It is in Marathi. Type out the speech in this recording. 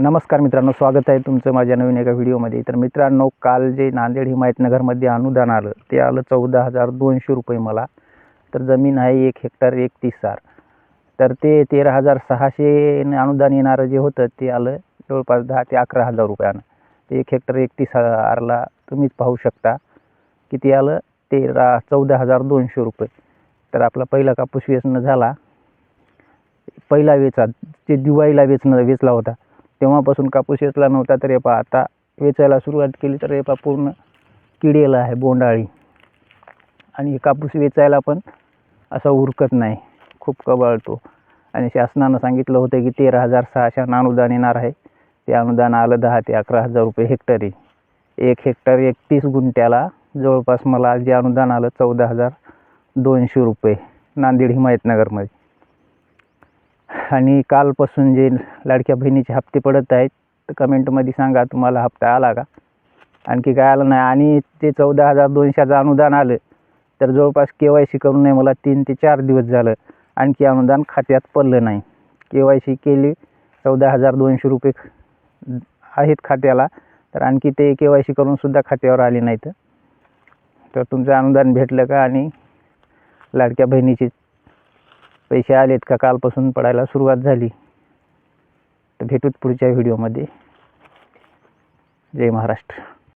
नमस्कार मित्रांनो स्वागत आहे तुमचं माझ्या नवीन एका व्हिडिओमध्ये. तर मित्रांनो काल जे नांदेड हिमायतनगरमध्ये अनुदान आलं ते आलं चौदा हजार दोनशे रुपये मला. तर जमीन आहे एक हेक्टर एकतीस सार तर ते तेरा हजार सहाशे न अनुदान येणारं जे होतं ते आलं जवळपास दहा ते अकरा हजार रुपयानं. ते एक हेक्टर एकतीस हजारला तुम्हीच पाहू शकता. किती आलं? तेरा चौदा हजार दोनशे रुपये. तर आपला पहिला कापूस वेचणं झाला. पहिला वेचा ते दिवाळीला वेचणं वेचला होता. तेव्हापासून कापूस वेचला नव्हता तर हे पहा आता वेचायला सुरुवात केली तर हे पहा पूर्ण किडेला आहे बोंडाळी. आणि हे कापूस वेचायला पण असा उरकत नाही खूप कबाळतो. आणि शासनानं सांगितलं होतं की तेरा हजार सहाशे अनुदान येणार आहे. ते अनुदान आलं दहा ते अकरा हजार रुपये हेक्टरी. एक हेक्टर एकतीस गुंठ्याला जवळपास मला जे अनुदान आलं चौदा हजार दोनशे रुपये नांदेड हिमायतनगरमध्ये. आणि कालपासून जे लाडक्या बहिणीचे हप्ते पडत आहेत तर कमेंटमध्ये सांगा तुम्हाला हप्ता आला का? आणखी काय आलं नाही. आणि ते चौदा हजार दोनशेचं अनुदान आलं तर जवळपास के वाय सी करून नाही मला तीन ते चार दिवस झालं. आणखी अनुदान खात्यात पडलं नाही. के वाय सी केली चौदा हजार दोनशे रुपये आहेत खात्याला तर आणखी ते के वाय सी करूनसुद्धा खात्यावर आले नाहीत. तर तुमचं अनुदान भेटलं का? आणि लाडक्या बहिणीचे पैसे आलेत का? कालपासून पडायला सुरुवात झाली. तर भेटूत पुढच्या व्हिडिओमध्ये. जय महाराष्ट्र.